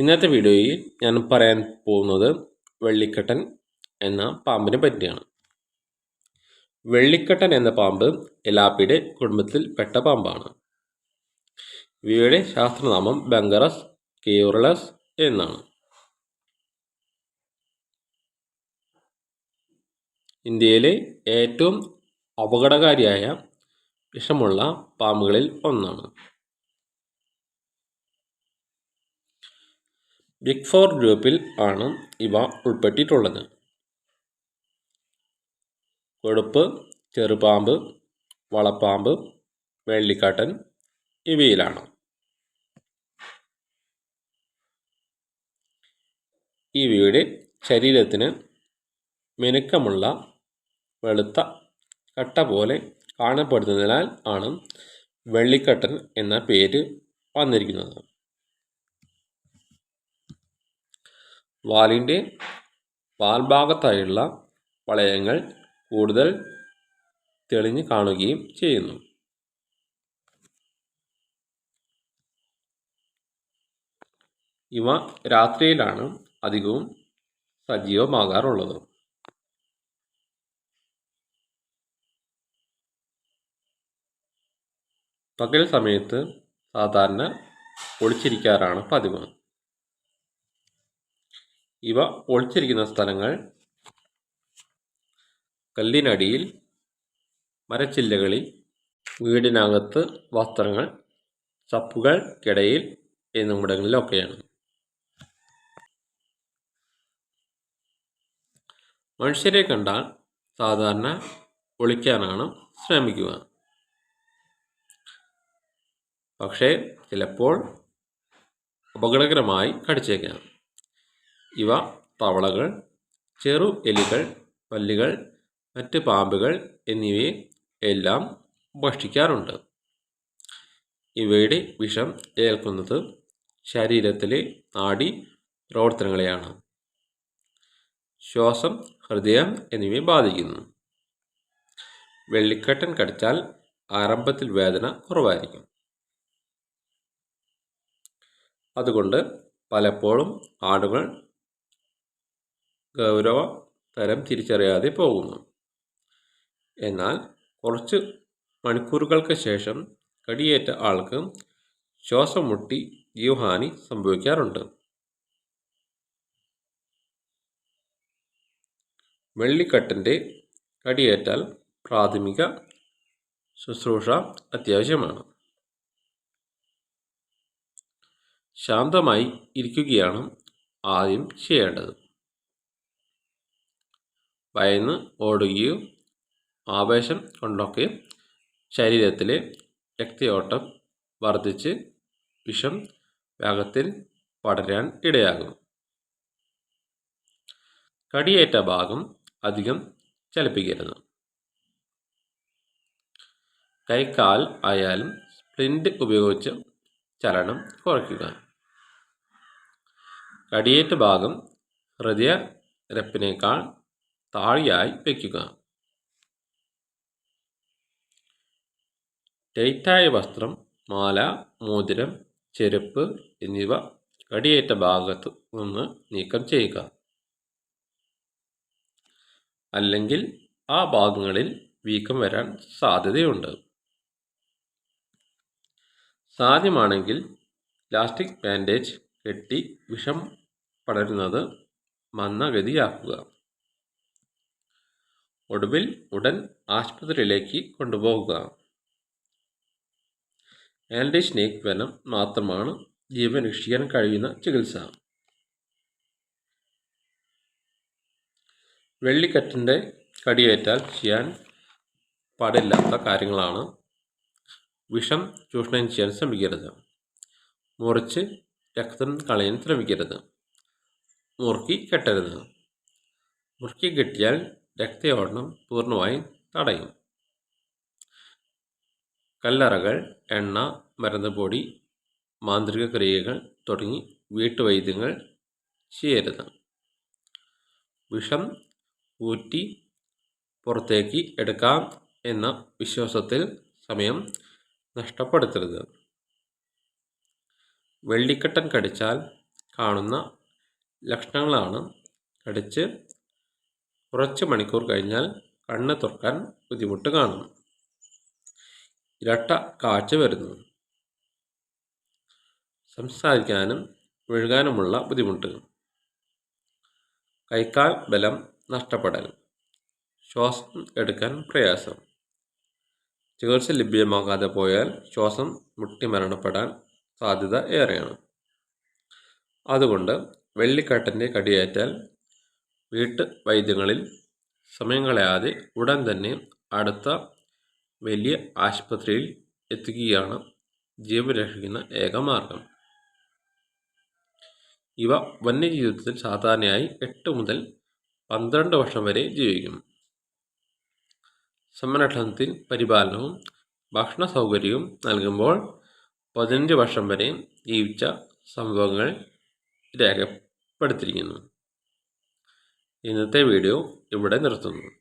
ഇന്നത്തെ വീഡിയോയിൽ ഞാൻ പറയാൻ പോകുന്നത് വെള്ളിക്കട്ടൻ എന്ന പാമ്പിനെ പറ്റിയാണ്. വെള്ളിക്കട്ടൻ എന്ന പാമ്പ് എലാപ്പിയുടെ കുടുംബത്തിൽ പെട്ട പാമ്പാണ്. ഇവയുടെ ശാസ്ത്രനാമം ബംഗറസ് കേറളസ് എന്നാണ്. ഇന്ത്യയിലെ ഏറ്റവും അപകടകാരിയായ വിഷമുള്ള പാമ്പുകളിൽ ഒന്നാണ്. ബിഗ് ഫോർ ഗ്രൂപ്പിൽ ആണ് ഇവ ഉൾപ്പെട്ടിട്ടുള്ളത്. കൊഴുപ്പ് ചെറുപാമ്പ് വളപ്പാമ്പ് വെള്ളിക്കാട്ടൻ ഇവയിലാണ്. ഇവയുടെ ശരീരത്തിന് മിനുക്കമുള്ള വെളുത്ത കട്ട പോലെ കാണപ്പെടുന്നതിനാൽ ആണ് വെള്ളിക്കട്ടൻ എന്ന പേര് വന്നിരിക്കുന്നത്. വാലിന്റെ വാൽഭാഗത്തായുള്ള വളയങ്ങൾ കൂടുതൽ തെളിഞ്ഞു കാണുകയും ചെയ്യുന്നു. ഇവ രാത്രിയിലാണ് അധികവും സജീവമാകാറുള്ളത്. പകൽ സമയത്ത് സാധാരണ ഒളിച്ചിരിക്കാറാണ് പതിവ്. ഇവ ഒളിച്ചിരിക്കുന്ന സ്ഥലങ്ങൾ കല്ലിനടിയിൽ മരച്ചില്ലകളിൽ വീടിനകത്ത് വസ്ത്രങ്ങൾ ചപ്പുകൾക്കിടയിൽ എന്നിവിടങ്ങളിലൊക്കെയാണ്. മനുഷ്യരെ കണ്ടാൽ സാധാരണ ഒളിക്കാനാണ് ശ്രമിക്കുക. പക്ഷേ ചിലപ്പോൾ അപകടകരമായി കടിച്ചേക്കാം. ഇവ തവളകൾ ചെറു എലികൾ പല്ലികൾ മറ്റ് പാമ്പുകൾ എന്നിവയെ എല്ലാം ഭക്ഷിക്കാറുണ്ട്. ഇവയുടെ വിഷം ഏൽക്കുന്നത് ശരീരത്തിലെ നാഡി പ്രവർത്തനങ്ങളെയാണ്. ശ്വാസം ഹൃദയം എന്നിവയെ ബാധിക്കുന്നു. വെള്ളിക്കെട്ടൻ കടിച്ചാൽ ആരംഭത്തിൽ വേദന കുറവായിരിക്കും. അതുകൊണ്ട് പലപ്പോഴും ആടുകൾ ഗൗരവ തരം തിരിച്ചറിയാതെ പോകുന്നു. എന്നാൽ കുറച്ച് മണിക്കൂറുകൾക്ക് ശേഷം കടിയേറ്റ ആൾക്ക് ശ്വാസം മുട്ടി ജീവഹാനി സംഭവിക്കാറുണ്ട്. വെള്ളിക്കട്ടന്റെ കടിയേറ്റാൽ പ്രാഥമിക ശുശ്രൂഷ അത്യാവശ്യമാണ്. ശാന്തമായി ഇരിക്കുകയാണ് ആദ്യം ചെയ്യേണ്ടത്. ഭയന്ന് ഓടുകയോ ആവേശം കൊണ്ടൊക്കെ ശരീരത്തിലെ രക്തയോട്ടം വർദ്ധിച്ച് വിഷം വേഗത്തിൽ പടരാൻ ഇടയാകും കടിയേറ്റ ഭാഗം അധികം ചലിപ്പിക്കരുത്. കൈക്കാൽ ആയാലും സ്പ്ലിന്റ് ഉപയോഗിച്ച് ചലനം കുറയ്ക്കുക. കടിയേറ്റ ഭാഗം ഹൃദയ രപ്പിനേക്കാൾ താഴെയായി വയ്ക്കുക ടൈറ്റായ വസ്ത്രം മാല മോതിരം ചെരുപ്പ് എന്നിവ കടിയേറ്റ ഭാഗത്ത് നിന്ന് നീക്കം ചെയ്യുക. അല്ലെങ്കിൽ ആ ഭാഗങ്ങളിൽ വീക്കം വരാൻ സാധ്യതയുണ്ട്. സാധ്യമാണെങ്കിൽ പ്ലാസ്റ്റിക് ബാൻഡേജ് കെട്ടി വിഷം പടരുന്നത് മന്ദഗതിയാക്കുക. ഒടുവിൽ ഉടൻ ആശുപത്രിയിലേക്ക് കൊണ്ടുപോകുക ആന്റി സ്നേക്ക് വെനം മാത്രമാണ് ജീവൻ രക്ഷിക്കാൻ കഴിയുന്ന ചികിത്സ. വെള്ളിക്കറ്റിന്റെ കടിയേറ്റാൽ ചെയ്യാൻ പാടില്ലാത്ത കാര്യങ്ങളാണ് വിഷം ചൂഷണം ചെയ്യാൻ ശ്രമിക്കരുത്. മുറിച്ച് രക്തം കളയാൻ ശ്രമിക്കരുത്. മുറുക്കി കെട്ടരുത്. മുറുക്കി കെട്ടിയാൽ രക്തയോടണം പൂർണമായും തടയും. കല്ലറകൾ എണ്ണ മരുന്ന് പൊടി മാന്ത്രിക ക്രിയകൾ തുടങ്ങി വീട്ടുവൈദ്യങ്ങൾ ചെയ്യരുത്. വിഷം ഊറ്റി പുറത്തേക്ക് എടുക്കാം എന്ന വിശ്വാസത്തിൽ സമയം നഷ്ടപ്പെടുത്തരുത്. വെള്ളിക്കട്ടൻ കടിച്ചാൽ കാണുന്ന ലക്ഷണങ്ങളാണ് കടിച്ച് കുറച്ച് മണിക്കൂർ കഴിഞ്ഞാൽ കണ്ണ് തുറക്കാൻ ബുദ്ധിമുട്ട് കാണും ഇരട്ട കാഴ്ച വരുന്നു. സംസാരിക്കാനും വിഴുകാനുമുള്ള ബുദ്ധിമുട്ട്. കൈക്കാൽ ബലം നഷ്ടപ്പെടൽ. ശ്വാസം എടുക്കാൻ പ്രയാസം. ചികിത്സ ലഭ്യമാകാതെ പോയാൽ ശ്വാസം മുട്ടി മരണപ്പെടാൻ സാധ്യത ഏറെയാണ്. അതുകൊണ്ട് വെള്ളിക്കാട്ടന്റെ കടിയേറ്റാൽ വീട്ടു വൈദ്യങ്ങളിൽ സമയം കളയാതെ ഉടൻ തന്നെ അടുത്ത വലിയ ആശുപത്രിയിൽ എത്തിക്കുകയാണ് ജീവൻ രക്ഷിക്കുന്ന ഏക മാർഗം. ഇവ വന്യജീവിതത്തിൽ സാധാരണയായി എട്ട് മുതൽ പന്ത്രണ്ട് വർഷം വരെ ജീവിക്കും. സംരക്ഷണത്തിൽ പരിപാലനവും ഭക്ഷണ സൗകര്യവും നൽകുമ്പോൾ പതിനഞ്ച് വർഷം വരെ ജീവിച്ച സംഭവങ്ങൾ രേഖപ്പെടുത്തിയിരിക്കുന്നു. ഇന്നത്തെ വീഡിയോ ഇവിടെ നിർത്തുന്നു.